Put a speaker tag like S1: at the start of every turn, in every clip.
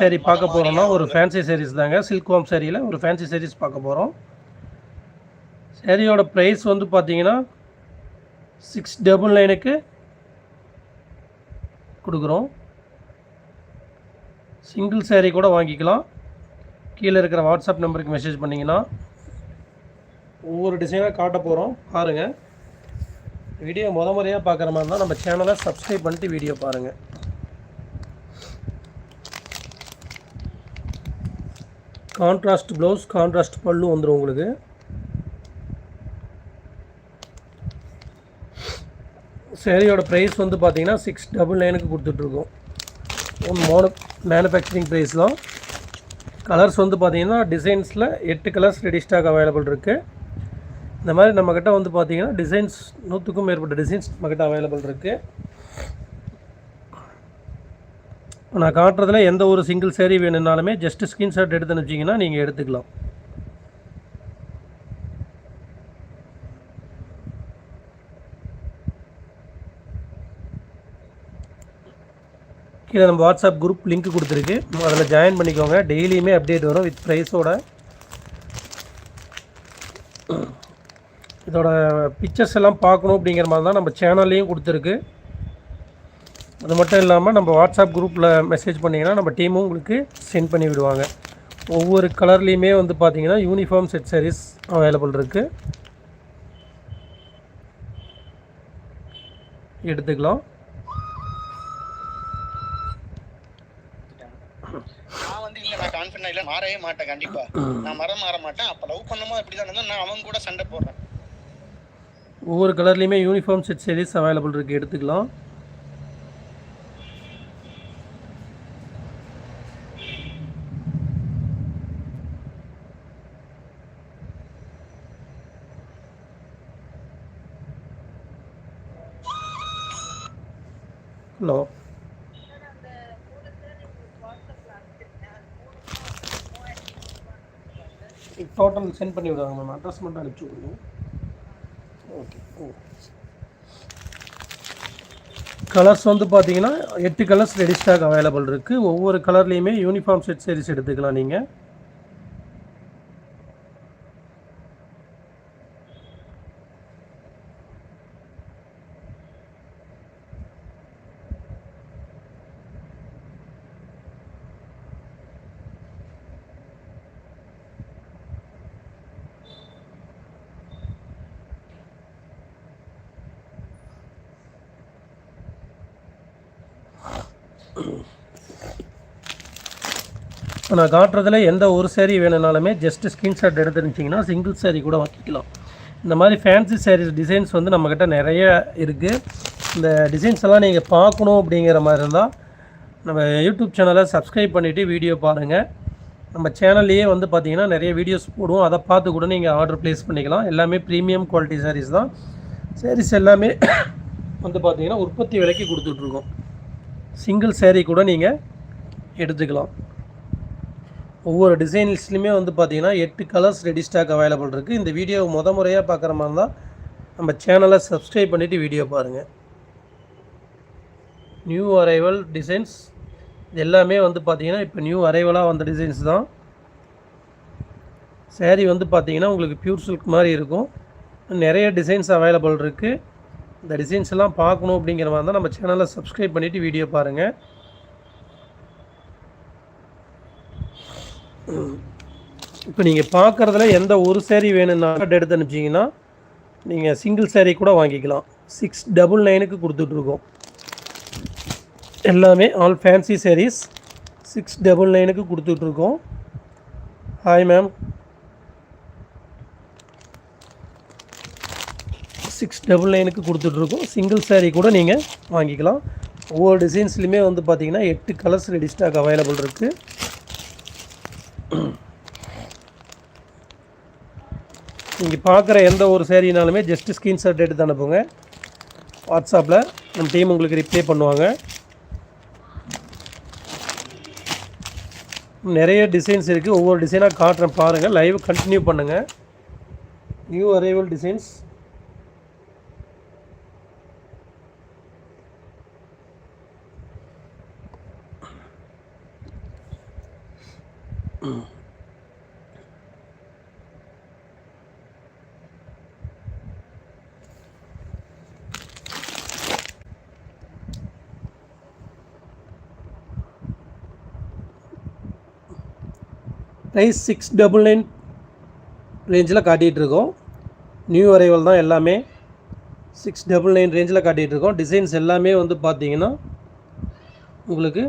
S1: சேரீ பார்க்க போகிறோம்னா ஒரு ஃபேன்சி sarees தாங்க. சில்க் வாம் சேரீயில் ஒரு ஃபேன்சி sarees பார்க்க போகிறோம் சேரீயோட ப்ரைஸ் வந்து பார்த்தீங்கன்னா சிக்ஸ் டபுள் நைனுக்கு கொடுக்குறோம். சிங்கிள் சேரீ கூட வாங்கிக்கலாம். கீழே இருக்கிற வாட்ஸ்அப் நம்பருக்கு மெசேஜ் பண்ணிங்கன்னா ஒவ்வொரு டிசைனாக காட்ட போகிறோம் பாருங்கள் வீடியோ முத முறையாக பார்க்குற மாதிரி இருந்தால் நம்ம சேனலை சப்ஸ்கிரைப் பண்ணிட்டு வீடியோ பாருங்கள் கான்ட்ராஸ்ட் ப்ளவுஸ் கான்ட்ராஸ்ட் பல்லு வந்துடும் உங்களுக்கு. சேரீயோட ப்ரைஸ் வந்து பார்த்தீங்கன்னா சிக்ஸ் டபுள் நைனுக்கு கொடுத்துட்ருக்கோம். ஒன் மோனோ மேனுஃபேக்சரிங் ப்ரைஸ் தான். கலர்ஸ் வந்து பார்த்திங்கன்னா டிசைன்ஸில் எட்டு கலர்ஸ் ரெடி ஸ்டாக் அவைலபிள் இருக்குது இந்த மாதிரி நம்மக்கிட்ட வந்து பார்த்திங்கன்னா டிசைன்ஸ் நூற்றுக்கும் மேற்பட்ட டிசைன்ஸ் நம்மக்கிட்ட அவைலபிள் இருக்குது இப்போ நான் காட்டுறதுல எந்த ஒரு சிங்கிள் சேரீ வேணும்னாலுமே ஜஸ்ட் ஸ்க்ரீன்ஷாட் எடுத்து அனுப்பிச்சிங்கன்னா நீங்கள் எடுத்துக்கலாம். கீழே நம்ம வாட்ஸ்அப் குரூப் லிங்க் கொடுத்துருக்கு. அதில் ஜாயின் பண்ணிக்கோங்க. டெய்லியுமே அப்டேட் வரும் வித் ப்ரைஸோட இதோட பிக்சர்ஸ் எல்லாம் பார்க்கணும் அப்படிங்கிற மாதிரி தான் நம்ம சேனல்லையும் கொடுத்துருக்கு. அது மட்டும் இல்லாமல் நம்ம வாட்ஸ்அப் குரூப்பில் மெசேஜ் பண்ணிங்கன்னா நம்ம டீமும் உங்களுக்கு சென்ட் பண்ணி விடுவாங்க. ஒவ்வொரு கலர்லேயுமே வந்து பார்த்தீங்கன்னா யூனிஃபார்ம் செட் sarees அவைலபிள் இருக்குது எடுத்துக்கலாம்.
S2: நான் வந்து இல்ல நான் கான்ஃபிடன்ட் இல்ல. மாறவே மாட்டேன் கண்டிப்பா. நான் மரம் மாற மாட்டேன். அப்ப லவ் பண்ணும்போது அப்படிதான் இருந்தேன் நான் அவங்க கூட சண்டை போடுறேன்.
S1: ஒவ்வொரு கலர்லேயுமே யூனிஃபார்ம் செட் sarees அவைலபிள் இருக்குது எடுத்துக்கலாம். டோட்டல் சென்ட் பண்ணி விடுவாங்க மேம். அட்ரஸ் மட்டும் அனுப்பிச்சி விடுங்க. ஓகே. ஓ. கலர்ஸ் வந்து பார்த்தீங்கன்னா எட்டு கலர்ஸ் ரெடி ஸ்டாக் அவைலபிள் இருக்குது ஒவ்வொரு கலர்லேயுமே யூனிஃபார்ம் செட் sarees எடுத்துக்கலாம் நீங்கள் இப்போ நான் காட்டுறதுல எந்த ஒரு சேரீ வேணும்னாலுமே ஜஸ்ட் ஸ்க்ரீன்ஷாட் எடுத்து இருந்துச்சிங்கன்னா சிங்கிள் சேரீ கூட வாங்கிக்கலாம். இந்த மாதிரி ஃபேன்சி சேரீஸ் டிசைன்ஸ் வந்து நம்மக்கிட்ட நிறைய இருக்குது இந்த டிசைன்ஸ் எல்லாம் நீங்கள் பார்க்கணும் அப்படிங்கிற மாதிரி இருந்தால் நம்ம யூடியூப் சேனலை சப்ஸ்கிரைப் பண்ணிவிட்டு வீடியோ பாருங்கள் நம்ம சேனல்லையே வந்து பார்த்தீங்கன்னா நிறைய வீடியோஸ் போடுவோம். அதை பார்த்து கூட நீங்கள் ஆர்டர் ப்ளேஸ் பண்ணிக்கலாம். எல்லாமே ப்ரீமியம் குவாலிட்டி சாரீஸ் தான். சாரீஸ் எல்லாமே வந்து பார்த்திங்கன்னா உற்பத்தி விலைக்கு கொடுத்துட்ருக்கோம் சிங்கிள் சேரீ கூட நீங்கள் எடுத்துக்கலாம். ஒவ்வொரு டிசைன்ஸ்லையுமே வந்து பார்த்தீங்கன்னா எட்டு கலர்ஸ் ரெடி ஸ்டாக் அவைலபிள் இருக்குது இந்த வீடியோ முத முறையாக பார்க்குற மாதிரி இருந்தால் நம்ம சேனலை சப்ஸ்கிரைப் பண்ணிவிட்டு வீடியோ பாருங்கள் நியூ அரைவல் டிசைன்ஸ் இது எல்லாமே வந்து பார்த்தீங்கன்னா இப்போ நியூ அரைவலாக வந்த டிசைன்ஸ் தான். சேரீ வந்து பார்த்தீங்கன்னா உங்களுக்கு பியூர் சில்க் மாதிரி இருக்கும். நிறைய டிசைன்ஸ் அவைலபிள் இருக்குது இந்த டிசைன்ஸ் எல்லாம் பார்க்கணும் அப்படிங்கிற மாதிரி தான் நம்ம சேனலை சப்ஸ்கிரைப் பண்ணிவிட்டு வீடியோ பாருங்கள் இப்போ நீங்கள் பார்க்குறதுல எந்த ஒரு சேரீ வேணும்னா எடுத்து அனுப்பிச்சிங்கன்னா நீங்கள் சிங்கிள் சேரீ கூட வாங்கிக்கலாம். சிக்ஸ் டபுள் நைனுக்கு கொடுத்துட்ருக்கோம். எல்லாமே all fancy saris six double நைனுக்கு கொடுத்துட்ருக்கோம். ஹாய் மேம் சிக்ஸ் டபுள் நைனுக்கு கொடுத்துட்ருக்கோம். சிங்கிள் சேரீ கூட நீங்கள் வாங்கிக்கலாம். ஒவ்வொரு டிசைன்ஸ்லையுமே வந்து பார்த்திங்கன்னா எட்டு கலர்ஸ் ரெடி ஸ்டாக் அவைலபிள் இருக்குது நீங்கள் பார்க்குற எந்த ஒரு சேரீனாலுமே ஜஸ்ட் ஸ்க்ரீன்ஷாட் எடுத்து அனுப்புங்க. வாட்ஸ்அப்பில் நம்ம டீம் உங்களுக்கு ரிப்ளை பண்ணுவாங்க. நிறைய டிசைன்ஸ் இருக்குது ஒவ்வொரு டிசைனாக காட்டுறேன் பாருங்கள் லைவ் கண்டினியூ பண்ணுங்கள் new arrival designs price six double nine ரேஞ்சில் காட்டிகிட்டு இருக்கோம் நியூ அரைவல் தான் எல்லாமே. சிக்ஸ் டபுள் நைன் ரேஞ்சில் காட்டிகிட்டு இருக்கோம் டிசைன்ஸ் எல்லாமே வந்து பார்த்திங்கன்னா உங்களுக்கு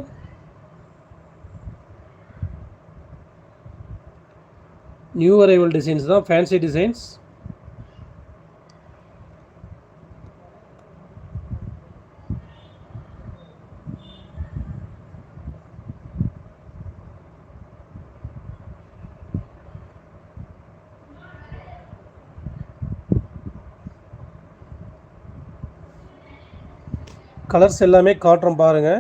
S1: நியூ அரைவல் டிசைன்ஸ் தான் ஃபேன்சி டிசைன்ஸ் கலர்ஸ் எல்லாமே காட்டுறோம் பாருங்கள்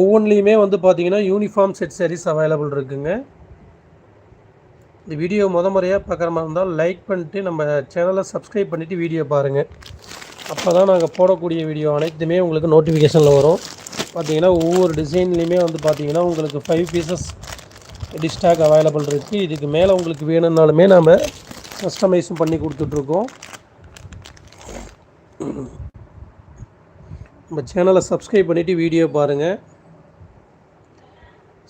S1: ஒவ்வொன்றிலையுமே வந்து பார்த்தீங்கன்னா யூனிஃபார்ம் செட் சாரீஸ் அவைலபிள் இருக்குங்க. இந்த வீடியோ முத முறையாக பார்க்குற மாதிரி இருந்தால் லைக் பண்ணிட்டு நம்ம சேனலை சப்ஸ்கிரைப் பண்ணிவிட்டு வீடியோ பாருங்கள் அப்போ தான் நாங்கள் போடக்கூடிய வீடியோ அனைத்துமே உங்களுக்கு நோட்டிஃபிகேஷனில் வரும். பார்த்தீங்கன்னா ஒவ்வொரு டிசைன்லேயுமே வந்து பார்த்தீங்கன்னா உங்களுக்கு ஃபைவ் பீசஸ் டிஸ்டாக் அவைலபிள் இருக்குது இதுக்கு மேலே உங்களுக்கு வேணும்னாலுமே நம்ம கஸ்டமைஸும் பண்ணி கொடுத்துட்ருக்கோம். நம்ம சேனலை சப்ஸ்கிரைப் பண்ணிவிட்டு வீடியோ பாருங்கள்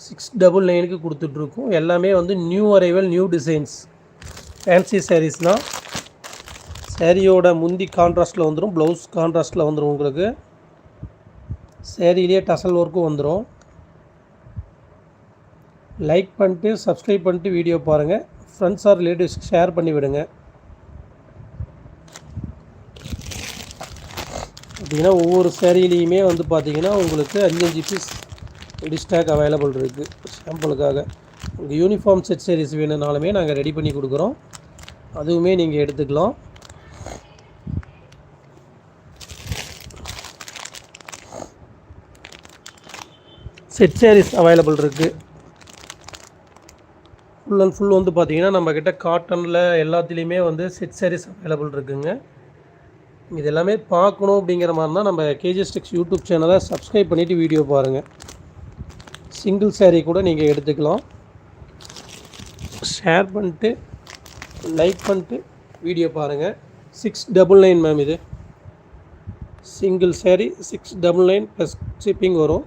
S1: சிக்ஸ் டபுள் நைனுக்கு கொடுத்துட்ருக்கோம். எல்லாமே வந்து new arrival new designs fancy sarees சேரீயோட முந்தி கான்ட்ராஸ்ட்டில் வந்துடும் ப்ளவுஸ் கான்ட்ராஸ்ட்டில் வந்துடும் உங்களுக்கு. சேரீலேயே டசல் ஒர்க்கும் வந்துடும் லைக் பண்ணிட்டு சப்ஸ்கிரைப் பண்ணிட்டு வீடியோ பாருங்கள் ஃப்ரெண்ட்ஸ் ஆர் ரிலேட்டிவ்ஸ்க்கு ஷேர் பண்ணி விடுங்க. பார்த்தீங்கன்னா ஒவ்வொரு சேரீலையுமே வந்து பார்த்தீங்கன்னா உங்களுக்கு அஞ்சு அஞ்சு பீஸ் டிஸ்டாக் அவைலபிள் இருக்குது சாம்பிளுக்காக உங்களுக்கு யூனிஃபார்ம் செட் sarees வேணும்னாலுமே நாங்கள் ரெடி பண்ணி கொடுக்குறோம். அதுவுமே நீங்கள் எடுத்துக்கலாம். செட் சேரீஸ் அவைலபிள் இருக்குது ஃபுல் அண்ட் ஃபுல் வந்து பார்த்தீங்கன்னா நம்மக்கிட்ட காட்டனில் எல்லாத்துலேயுமே வந்து செட் சேரீஸ் அவைலபிள் இருக்குங்க. இது எல்லாமே பார்க்கணும் அப்படிங்கிற மாதிரி தான் நம்ம கேஜிஎஸ்டிக்ஸ் யூடியூப் சேனலை சப்ஸ்கிரைப் பண்ணிவிட்டு வீடியோ பாருங்கள் சிங்கிள் சேரீ கூட நீங்கள் எடுத்துக்கலாம். ஷேர் பண்ணிட்டு லைக் பண்ணிட்டு வீடியோ பாருங்கள் சிக்ஸ் டபுள் நைன் மேம் இது. Single sari six double nine plus shipping வரும்.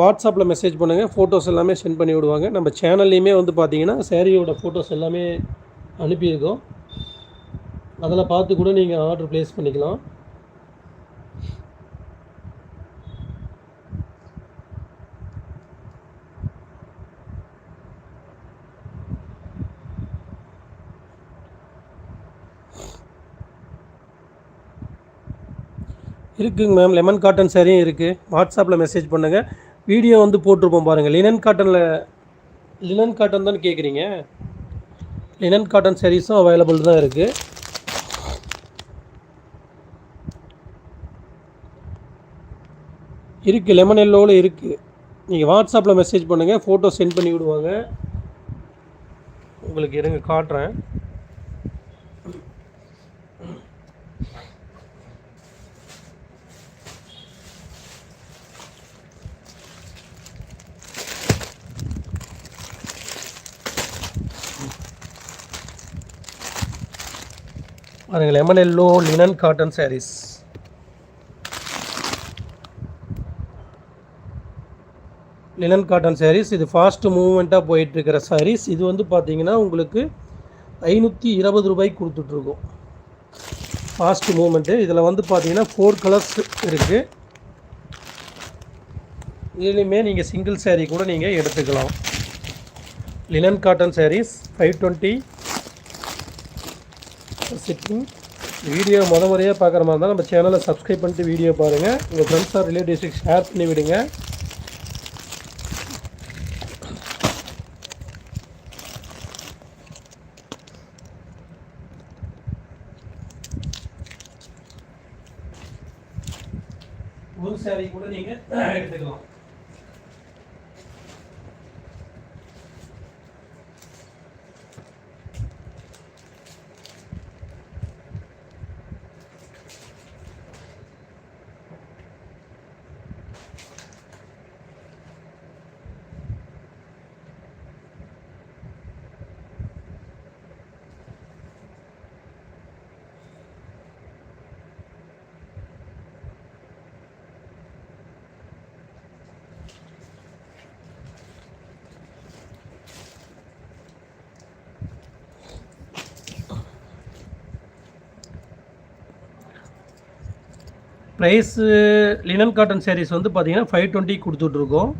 S1: வாட்ஸ்அப்பில் மெசேஜ் பண்ணுங்கள் ஃபோட்டோஸ் எல்லாமே சென்ட் பண்ணி விடுவாங்க. நம்ம சேனல்லையுமே வந்து பார்த்தீங்கன்னா சேரீயோட ஃபோட்டோஸ் எல்லாமே அனுப்பியிருக்கோம். அதில் பார்த்து கூட நீங்கள் ஆர்டர் ப்ளேஸ் பண்ணிக்கலாம். இருக்குங்க மேம் லெமன் காட்டன் சாரியும் இருக்குது வாட்ஸ்அப்பில் மெசேஜ் பண்ணுங்கள் வீடியோ வந்து போட்டிருப்போம் பாருங்கள் லினன் காட்டனில் லினன் காட்டன் தான் கேட்குறீங்க லினன் காட்டன் சாரீஸும் அவைலபிள் தான் இருக்குது இருக்குது லெமன் எல்லோவில் இருக்குது நீங்கள் வாட்ஸ்அப்பில் மெசேஜ் பண்ணுங்கள் ஃபோட்டோ சென்ட் பண்ணி விடுவாங்க. உங்களுக்கு இருங்க காட்டுறேன். பாருங்கள் lemon yellow linen cotton saris linen cotton saris இது ஃபாஸ்ட் மூவ்மெண்ட்டாக போயிட்டுருக்கிற சாரீஸ் இது வந்து பார்த்தீங்கன்னா உங்களுக்கு ஐநூற்றி இருபது ரூபாய்க்கு கொடுத்துட்ருக்கோம். ஃபாஸ்ட் மூவ்மெண்ட்டு இதில் வந்து பார்த்தீங்கன்னா ஃபோர் கலர்ஸ் இருக்குது இதுலேயுமே நீங்கள் சிங்கிள் சேரீ கூட நீங்கள் எடுத்துக்கலாம். Linen cotton saris five twenty setting video முத முறையாக பார்க்குற மாதிரி இருந்தால் நம்ம சேனலை சப்ஸ்கிரைப் பண்ணிட்டு வீடியோ பாருங்கள் உங்கள் ஃப்ரெண்ட்ஸ் ஆர் ரிலேட்டிவ்ஸுக்கு ஷேர் பண்ணி விடுங்க. ஒரு saree கூட நீங்கள் எடுத்துக்கலாம். ப்ரைஸு லினன் காட்டன் சாரீஸ் வந்து பார்த்தீங்கன்னா ஃபைவ் டுவெண்ட்டி கொடுத்துட்ருக்கோம்.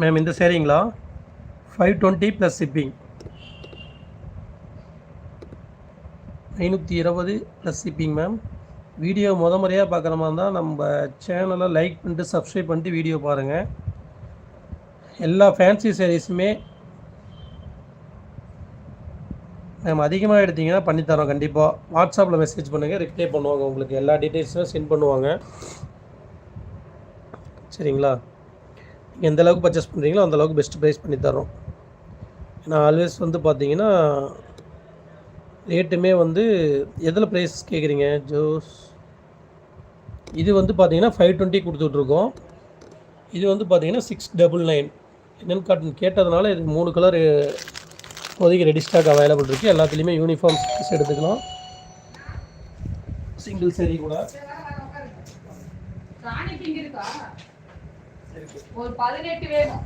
S1: மேம் இந்த சேரீங்களா ஃபைவ் டுவெண்ட்டி ப்ளஸ் ஷிப்பிங் ஐநூற்றி இருபது ப்ளஸ் ஷிப்பிங் மேம். வீடியோ முத முறையாக பார்க்குற மாதிரி இருந்தால் நம்ம சேனலை லைக் பண்ணிட்டு சப்ஸ்கிரைப் பண்ணிட்டு வீடியோ பாருங்கள் எல்லா ஃபேன்சி சாரீஸுமே மேம் அதிகமாக எடுத்திங்கன்னா பண்ணித்தரோம் கண்டிப்பாக வாட்ஸ்அப்பில் மெசேஜ் பண்ணுங்கள் ரிப்ளை பண்ணுவாங்க உங்களுக்கு. எல்லா டீட்டெயில்ஸும் சென்ட் பண்ணுவாங்க. சரிங்களா? நீங்கள் எந்த அளவுக்கு பர்ச்சேஸ் பண்ணுறீங்களோ அந்தளவுக்கு பெஸ்ட் ப்ரைஸ் பண்ணித்தரோம். ஏன்னா ஆல்வேஸ் வந்து பார்த்தீங்கன்னா ரேட்டுமே வந்து எதில் ப்ரைஸ் கேட்குறீங்க ஜோஸ்? இது வந்து பார்த்தீங்கன்னா ஃபைவ் டுவெண்ட்டி கொடுத்துட்ருக்கோம். இது வந்து பார்த்தீங்கன்னா சிக்ஸ் டபுள் நைன் என்னென்னு காட்டு கேட்டதுனால இது மூணு கலர் இப்போதைக்கு ரெடி ஸ்டாக் அவைலபிள் இருக்குது எல்லாத்துலேயுமே யூனிஃபார்ம் ஸ்டிச் எடுத்துக்கலாம். சிங்கிள் சரி கூட.
S3: ஒரு பதினெட்டு வேணும்.